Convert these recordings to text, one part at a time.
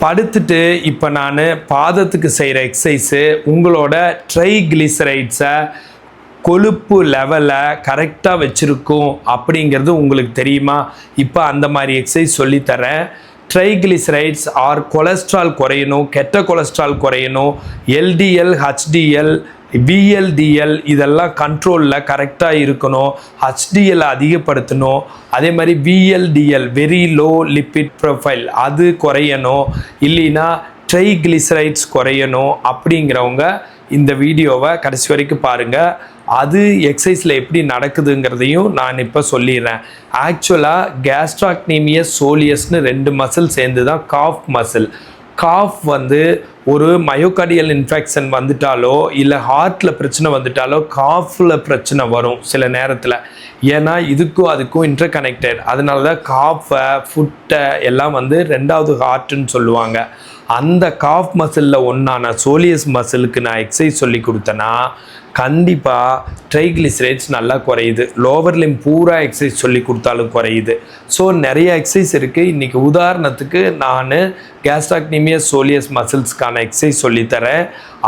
படுத்துட்டு இப்போ நான் பாதத்துக்கு செய்கிற எக்ஸசைஸு உங்களோட ட்ரைகிளிசரைட்ஸை கொழுப்பு லெவலை கரெக்டாக வச்சுருக்கும் அப்படிங்கிறது உங்களுக்கு தெரியுமா? இப்போ அந்த மாதிரி எக்ஸசைஸ் சொல்லித்தரேன் ட்ரைகிளிசரைட்ஸ் ஆர் கொலஸ்ட்ரால் குறையணும் கெட்ட கொலஸ்ட்ரால் குறையணும் எல்டிஎல் ஹச்டிஎல் பிஎல்டிஎல் இதெல்லாம் கண்ட்ரோலில் கரெக்டாக இருக்கணும் ஹச்டிஎல் அதிகப்படுத்தணும். அதே மாதிரி VLDL very low lipid profile அது குறையணும். இல்லைன்னா ட்ரைகிளிசரைட்ஸ் குறையணும் அப்படிங்கிறவங்க இந்த வீடியோவை கடைசி வரைக்கும் பாருங்கள் அது எக்ஸசைஸில் எப்படி நடக்குதுங்கிறதையும் நான் இப்போ சொல்லிடுறேன். ஆக்சுவலாக கேஸ்ட்ராக்னீமியஸ் சோலியஸ்னு ரெண்டு மசில் சேர்ந்து தான் காஃப் மசில் காஃப் வந்து ஒரு மயோகார்டியல் இன்ஃபெக்ஷன் வந்துட்டாலோ இல்லை ஹார்ட்டில் பிரச்சனை வந்துட்டாலோ காஃபில் பிரச்சனை வரும் சில நேரத்தில். ஏன்னா இதுக்கும் அதுக்கும் இன்டர் கனெக்டட் அதனால தான் காஃபை ஃபுட்டை எல்லாம் வந்து ரெண்டாவது ஹார்ட்டுன்னு சொல்லுவாங்க. அந்த காஃப் மசிலில் ஒன்றான சோலியஸ் மசிலுக்கு நான் எக்ஸசைஸ் சொல்லி கொடுத்தேன்னா கண்டிப்பாக ட்ரைக்ளிசரைட்ஸ் நல்லா குறையுது. லோவர் லிம் பூரா எக்ஸசைஸ் சொல்லி கொடுத்தாலும் குறையுது. ஸோ நிறைய எக்ஸசைஸ் இருக்குது இன்றைக்கி உதாரணத்துக்கு நான் கேஸ்டாக்னிமியஸ் சோலியஸ் மசில்ஸ்க்கான எக்ஸசைஸ் சொல்லித்தரேன்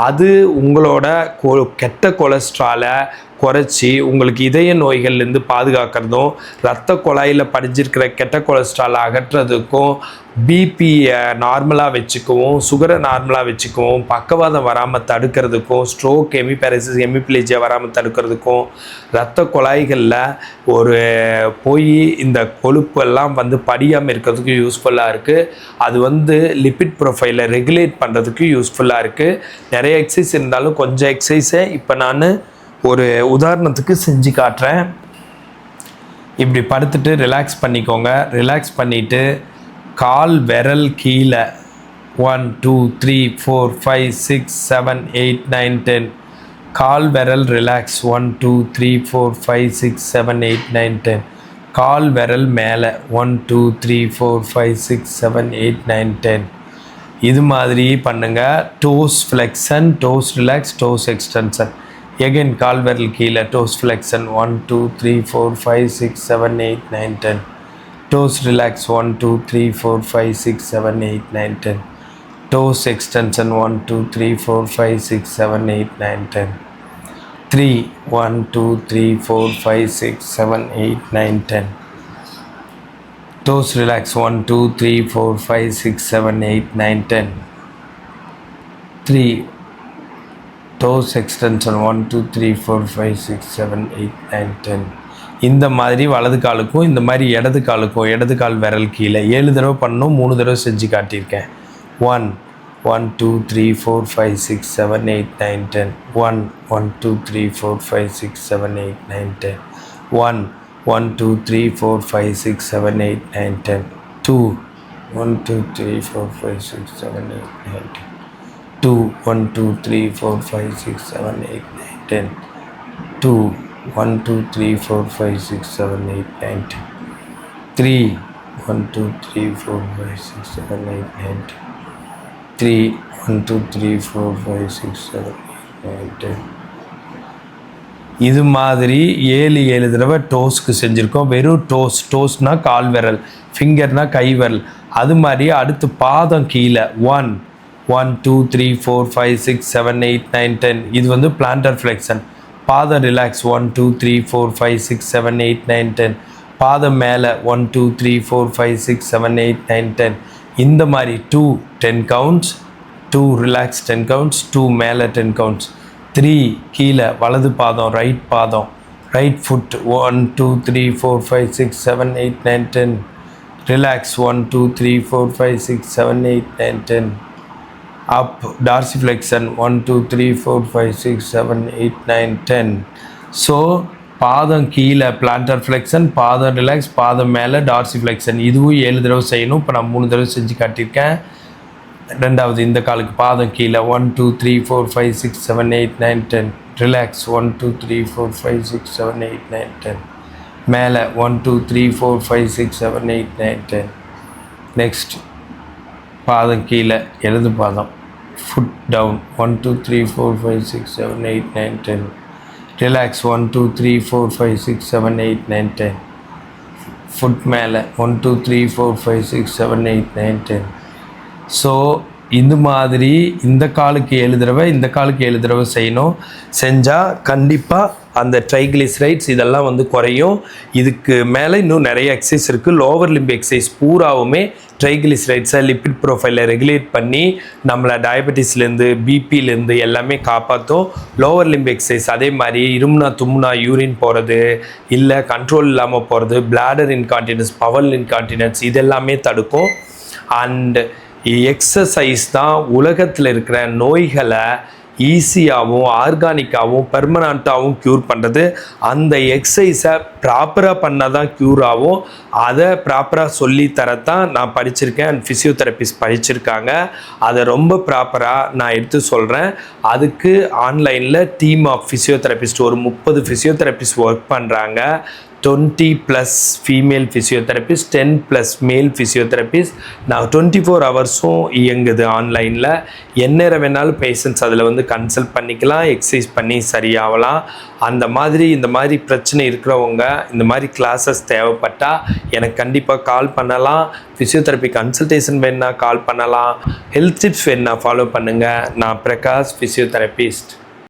அது உங்களோட கொ கெட்ட கொலஸ்ட்ராலை குறைச்சி உங்களுக்கு இதய நோய்கள்லேருந்து பாதுகாக்கிறதும் ரத்த குழாயில் படிஞ்சிருக்கிற கெட்ட கொலஸ்ட்ராலை அகற்றுறதுக்கும் பிபியை நார்மலாக வச்சுக்கவும் சுகரை நார்மலாக வச்சுக்கவும் பக்கவாதம் வராமல் தடுக்கிறதுக்கும் ஸ்ட்ரோக் எமிபேரசிஸ் எமிப்ளேஜியா வராமல் தடுக்கிறதுக்கும் ரத்த குழாய்களில் ஒரு போய் இந்த கொழுப்பெல்லாம் வந்து படியாமல் இருக்கிறதுக்கு யூஸ்ஃபுல்லாக இருக்குது அது வந்து லிப்பிட் ப்ரொஃபைலை ரெகுலேட் பண்ணுறதுக்கு யூஸ்ஃபுல்லாக இருக்குது நிறைய எக்ஸசைஸ் இருந்தாலும் கொஞ்சம் எக்ஸசைஸை இப்போ நான் ஒரு உதாரணத்துக்கு செஞ்சு காட்டுறேன். இப்படி படுத்துட்டு ரிலாக்ஸ் பண்ணிக்கோங்க. ரிலாக்ஸ் பண்ணிவிட்டு கால் விரல் கீழே. One two three four five six seven eight nine ten கால் விரல் relax one two three four five six seven eight nine ten கால் விரல் மேலே. One two three four five six seven eight nine ten இது மாதிரி பண்ணுங்கள் toes flexion toes relax toes extension again கால் விரல் கீழே toes flexion one two three four five six seven eight nine ten toes relax one two three four five six seven eight nine ten toes extension one two three four five six seven eight nine ten three one two three four five six seven eight nine ten toes relax one two three four five six seven eight nine ten three toes extension one two three four five six seven eight nine ten இந்த மாதிரி வலது காலுக்கும் இந்த மாதிரி இடது காலுக்கும் இடது கால் விரல் கீழே ஏழு தடவை பண்ணணும் மூணு தடவை செஞ்சு காட்டியிருக்கேன். One one two three four five six seven eight nine ten one one two three four five six seven eight nine ten one one two three four five six seven eight nine ten two one two three four five six seven eight nine ten two one two three four five six seven eight nine ten two one two three four five six seven eight nine ten three one two three four five six seven eight nine ten three one two three four five six seven eight nine ten இது மாதிரி ஏழு ஏழு தடவை டோஸ்க்கு செஞ்சுருக்கோம். வெறும் dose டோஸ்னால் கால் விரல் ஃபிங்கர்னால் கை விரல் அது மாதிரி அடுத்து பாதம் கீழே one one two three four five six seven eight nine ten இது வந்து பிளான்டர் ஃப்ளெக்ஷன் பாதம் relax one two three four five six seven eight nine ten பாதம் மேலே. One two three four five six seven eight nine ten இந்த மாதிரி two ten counts two relax ten counts two மேலே ten counts three கீழே வலது பாதம் right பாதம். Right foot one two three four five six seven eight nine ten relax one two three four five six seven eight nine ten up dorsiflexion one two three four five six seven eight nine ten so பாதம் கீழே planter flexion பாதம் relax பாதம் மேலே டார்சிஃப்ளெக்ஷன் இதுவும் ஏழு தடவை செய்யணும். இப்போ நான் மூணு தடவை செஞ்சு காட்டியிருக்கேன். ரெண்டாவது இந்த காலுக்கு பாதம் கீழே. One two three four five six seven eight nine ten relax one two three four five six seven eight nine ten மேலே. One two three four five six seven eight nine ten next பாதம் கீழே. இடது பாதம். Foot down one two three four five six seven eight nine ten relax one two three four five six seven eight nine ten foot மேலே. One two three four five six seven eight nine ten so இந்த மாதிரி இந்த காலுக்கு ஏழு தடவை இந்த காலுக்கு ஏழு தடவை செய்யணும். செஞ்சால் கண்டிப்பாக அந்த ட்ரைக்ளிசரைட்ஸ் இதெல்லாம் வந்து குறையும். இதுக்கு மேலே இன்னும் நிறைய எக்ஸசைஸ் இருக்குது லோவர் லிம்பு எக்ஸசைஸ் பூராவுமே ட்ரைக்ளிசரைட்ஸை லிப்பிட் ப்ரொஃபைலை ரெகுலேட் பண்ணி நம்மளை டயபெட்டிஸ்லேருந்து பிபிலேருந்து எல்லாமே காப்பாற்றும் லோவர் லிம்பு எக்ஸசைஸ் அதே மாதிரி இருமுனா தும்னா யூரின் போகிறது இல்லை கண்ட்ரோல் இல்லாமல் போகிறது பிளாடர் இன்கான்டினன்ஸ் பவர் இன்கான்டினன்ஸ் இதெல்லாமே தடுக்கும். அண்ட் எக்ஸசைஸ் தான் உலகத்தில் இருக்கிற நோய்களை ஈஸியாகவும் ஆர்கானிக்காகவும் பெர்மனண்ட்டாகவும் க்யூர் பண்ணுறது அந்த எக்ஸசைஸை ப்ராப்பராக பண்ணால் தான் க்யூர் ஆகும். அதை ப்ராப்பராக சொல்லி தரத்தான் நான் படிச்சிருக்கேன். அண்ட் ஃபிசியோதெரபிஸ்ட் படிச்சிருக்காங்க. அதை ரொம்ப ப்ராப்பராக நான் எடுத்து சொல்கிறேன் அதுக்கு ஆன்லைனில் டீம் ஆஃப் ஃபிசியோதெரபிஸ்ட் ஒரு முப்பது ஃபிசியோதெரபிஸ்ட் ஒர்க் பண்ணுறாங்க twenty plus female physiotherapist ten plus male physiotherapist நான் டுவெண்ட்டி ஃபோர் ஹவர்ஸும் இயங்குது ஆன்லைனில் எந்நேரம் வேணாலும் பேஷண்ட்ஸ் அதில் வந்து கன்சல்ட் பண்ணிக்கலாம் எக்ஸசைஸ் பண்ணி சரியாகலாம். அந்த மாதிரி இந்த மாதிரி பிரச்சனை இருக்கிறவங்க இந்த மாதிரி கிளாஸஸ் தேவைப்பட்டால் எனக்கு கண்டிப்பாக கால் பண்ணலாம். ஃபிசியோதெரப்பி கன்சல்டேஷன் வேணுன்னா கால் பண்ணலாம். ஹெல்த் டிப்ஸ் வேணுன்னா ஃபாலோ பண்ணுங்கள் நான் பிரகாஷ் ஃபிசியோதெரபிஸ்ட்